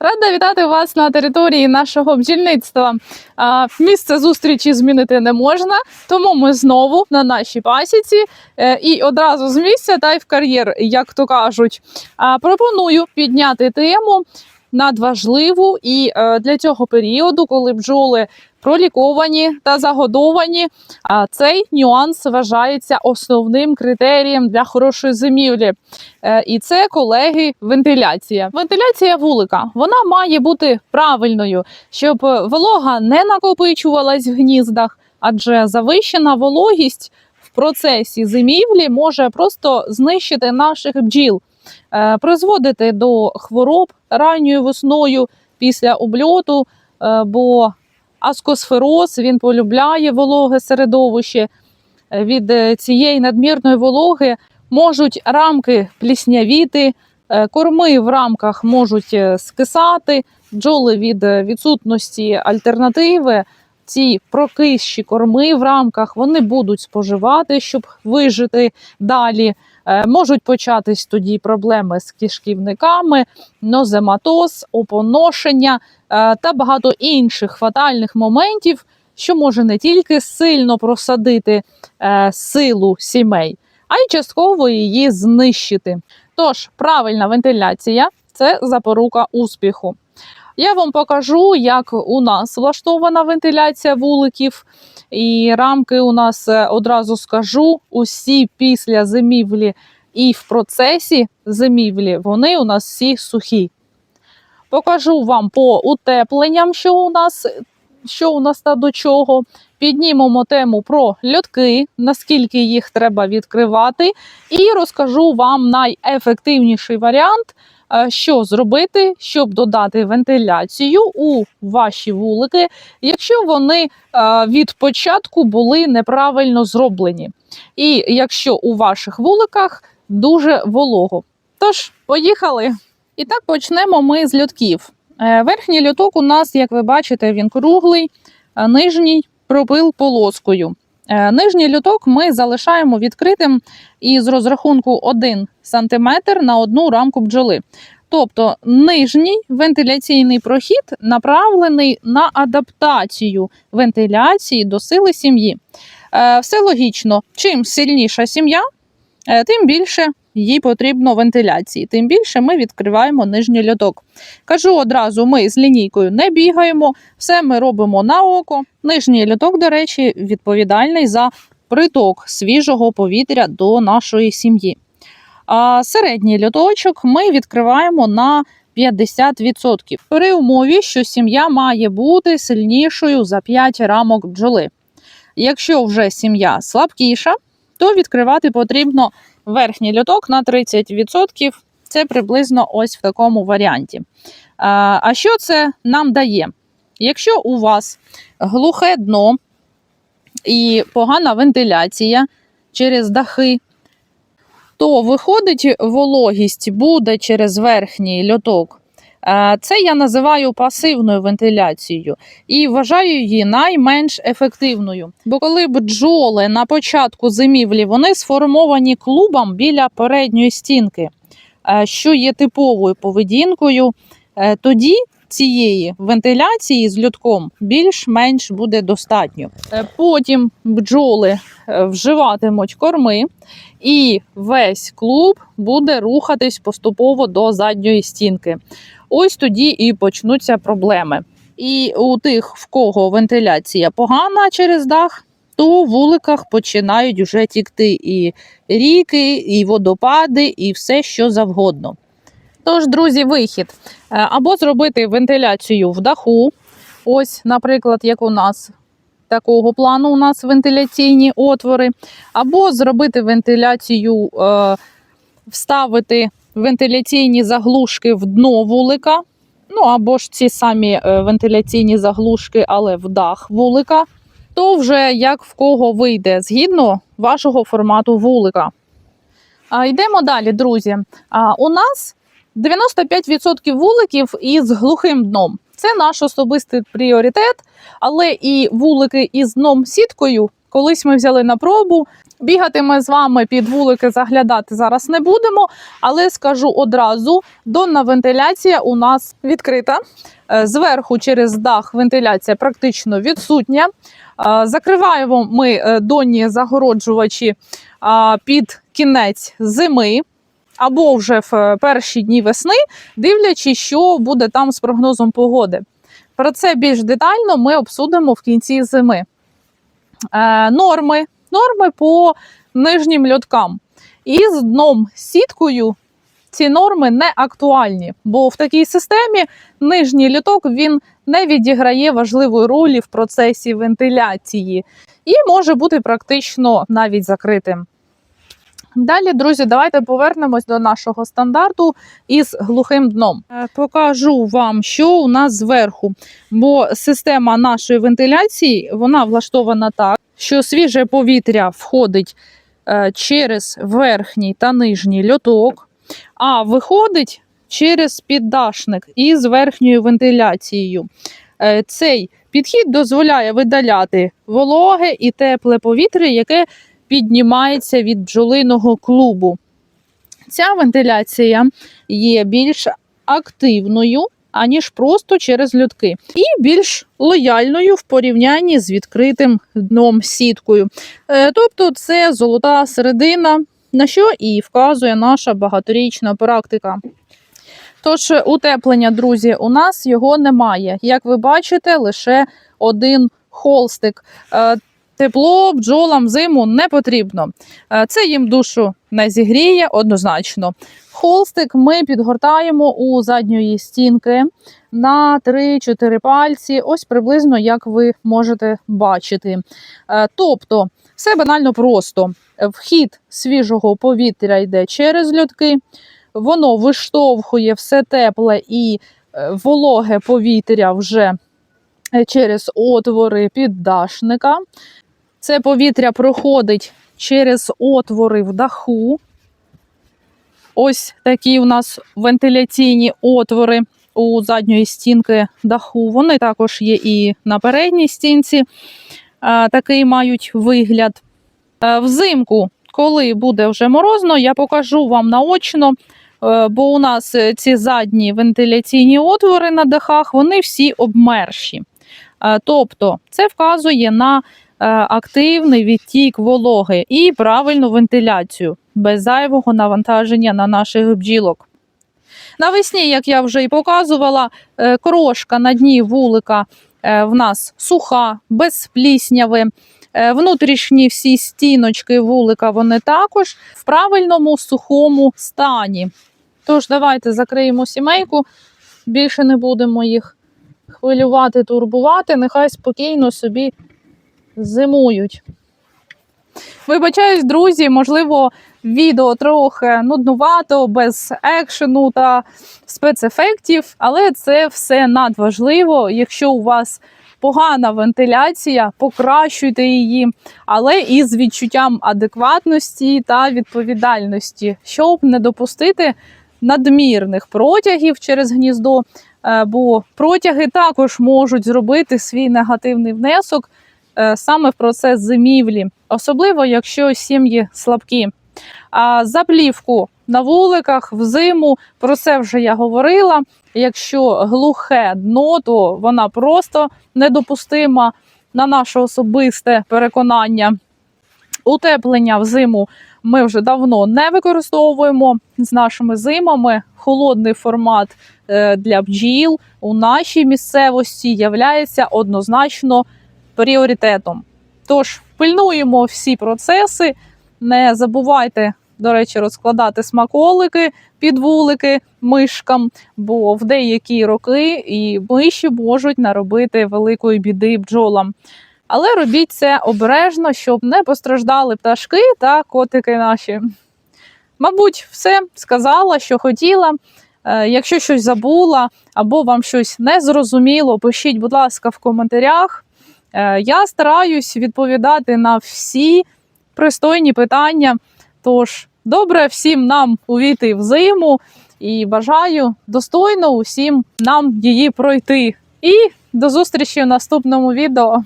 Рада вітати вас на території нашого бджільництва. Місце зустрічі змінити не можна, тому ми знову на нашій пасіці е, і одразу з місця та й в кар'єр, як то кажуть. Пропоную підняти тему надважливу і е, для цього періоду, коли бджоли проліковані та загодовані, цей нюанс вважається основним критерієм для хорошої зимівлі. Е, І це, колеги, вентиляція. Вентиляція вулика вона має бути правильною, щоб волога не накопичувалась в гніздах, адже завищена вологість процесі зимівлі може просто знищити наших бджіл, е, призводити до хвороб ранньою весною після обльоту, е, бо аскосфероз він полюбляє вологе середовище. Е, Від е, цієї надмірної вологи можуть рамки пліснявіти, корми в рамках можуть скисати, бджоли від відсутності альтернативи. Ці прокищі корми в рамках вони будуть споживати, щоб вижити далі. Е, Можуть початись тоді проблеми з кишківниками, нозематоз, опоношення е, та багато інших фатальних моментів, що може не тільки сильно просадити е, силу сімей, а й частково її знищити. Тож правильна вентиляція це запорука успіху. Я вам покажу, як у нас влаштована вентиляція вуликів. І рамки у нас е, одразу скажу, усі після зимівлі і в процесі зимівлі вони у нас всі сухі. Покажу вам по утепленням, що у нас, що у нас та до чого. Піднімемо тему про льотки, наскільки їх треба відкривати, і розкажу вам найефективніший варіант, що зробити, щоб додати вентиляцію у ваші вулики, якщо вони е, від початку були неправильно зроблені. І якщо у ваших вуликах дуже волого. Тож, поїхали. І так почнемо ми з льотків. Е, Верхній льоток у нас, як ви бачите, він круглий, а нижній пропил полоскою. Е, Нижній люток ми залишаємо відкритим із розрахунку 1 см на одну рамку бджоли. Тобто нижній вентиляційний прохід направлений на адаптацію вентиляції до сили сім'ї. Е, Все логічно. Чим сильніша сім'я, тим більше їй потрібно вентиляції, тим більше ми відкриваємо нижній льоток. Кажу одразу, ми з лінійкою не бігаємо, все ми робимо на око. Нижній льоток, до речі, відповідальний за приток свіжого повітря до нашої сім'ї. А середній льоточок ми відкриваємо на 50%. При умові, що сім'я має бути сильнішою за 5 рамок бджоли. Якщо вже сім'я слабкіша, то відкривати потрібно верхній льоток на 30%. Це приблизно ось в такому варіанті. А що це нам дає? Якщо у вас глухе дно і погана вентиляція через дахи, то виходить, вологість буде через верхній льоток. Е, Це я називаю пасивною вентиляцією і вважаю її найменш ефективною. Бо коли бджоли на початку зимівлі вони сформовані клубом біля передньої стінки, е, що є типовою поведінкою, е, тоді цієї вентиляції з льотком більш-менш буде достатньо. Е, Потім бджоли е, вживатимуть корми, і весь клуб буде рухатись поступово до задньої стінки. Ось тоді і почнуться проблеми. І у тих, в кого вентиляція погана через дах, то в вуликах починають вже тікти і ріки, і водопади, і все, що завгодно. Тож, друзі, вихід. Е, Або зробити вентиляцію в даху. Ось, наприклад, як у нас такого плану у нас вентиляційні отвори, або зробити вентиляцію, е, вставити вентиляційні заглушки в дно вулика. Ну або ж ці самі е, вентиляційні заглушки, але в дах вулика. То вже як в кого вийде згідно вашого формату вулика. А, йдемо далі, друзі. А, у нас 95% вуликів із глухим дном. Це наш особистий пріоритет, але і вулики із дном сіткою. Колись ми взяли на пробу Бігати ми з вами під вулики заглядати зараз не будемо, але скажу одразу: донна вентиляція у нас відкрита. Е, Зверху через дах вентиляція практично відсутня. Е, Закриваємо ми е, донні загороджувачі під кінець зими або вже в е, перші дні весни, дивлячись, що буде там з прогнозом погоди. Про це більш детально ми обсудимо в кінці зими. Е, норми. Норми по нижнім льоткам. І з дном сіткою ці норми не актуальні, бо в такій системі нижній льоток він не відіграє важливої ролі в процесі вентиляції і може бути практично навіть закритим. Далі, друзі, давайте повернемось до нашого стандарту із глухим дном. Е, Покажу вам, що у нас зверху, бо система нашої вентиляції вона влаштована так, що свіже повітря входить е, через верхній та нижній льоток, а виходить через піддашник із верхньою вентиляцією. Е, Цей підхід дозволяє видаляти вологе і тепле повітря, яке піднімається від бджолиного клубу. Ця вентиляція є більш активною, аніж просто через льотки, і більш лояльною в порівнянні з відкритим дном сіткою. Е, Тобто це золота середина, на що і вказує наша багаторічна практика. Тож, утеплення, друзі, у нас його немає. Як ви бачите, лише один холстик. Тепло бджолам зиму не потрібно. Е, Це їм душу не зігріє однозначно. Холстик ми підгортаємо у задньої стінки на 3-4 пальці, ось приблизно як ви можете бачити. Е, Тобто, все банально просто. Вхід свіжого повітря йде через льотки, воно виштовхує все тепле і е, вологе повітря вже через отвори піддашника. Це повітря проходить через отвори в даху. Ось такі у нас вентиляційні отвори у задньої стінки даху. Вони також є і на передній стінці. Такий мають вигляд. Е, Взимку, коли буде вже морозно, я покажу вам наочно, е, бо у нас е, ці задні вентиляційні отвори на дахах, вони всі обмерші. Тобто, це вказує на активний відтік вологи і правильну вентиляцію без зайвого навантаження на наших бджілок. Навесні, як я вже і показувала, е, крошка на дні вулика е, в нас суха, без плісняви. Е, Внутрішні всі стіночки вулика вони також в правильному сухому стані. Тож, давайте закриємо сімейку, більше не будемо їх хвилювати, турбувати, нехай спокійно собі зимують. Вибачаюсь, друзі, можливо, відео трохи нуднувато, без екшену та спецефектів, але це все надважливо. Якщо у вас погана вентиляція, покращуйте її, але із відчуттям адекватності та відповідальності, щоб не допустити надмірних протягів через гніздо, е, бо протяги також можуть зробити свій негативний внесок саме в процес зимівлі, особливо якщо сім'ї слабкі. А заплівку на вуликах взиму про це вже я говорила. Якщо глухе дно, то вона просто недопустима на наше особисте переконання. Утеплення взиму ми вже давно не використовуємо з нашими зимами. Холодний формат е, для бджіл у нашій місцевості являється однозначно пріоритетом. Тож пильнуємо всі процеси, не забувайте, до речі, розкладати смаколики під вулики мишкам, бо в деякі роки і миші можуть наробити великої біди бджолам. Але робіть це обережно, щоб не постраждали пташки та котики наші. Мабуть, все сказала, що хотіла. Е, Якщо щось забула або вам щось не зрозуміло, пишіть, будь ласка, в коментарях. Е, Я стараюсь відповідати на всі пристойні питання. Тож, добре всім нам увійти в зиму і бажаю достойно усім нам її пройти. І до зустрічі в наступному відео.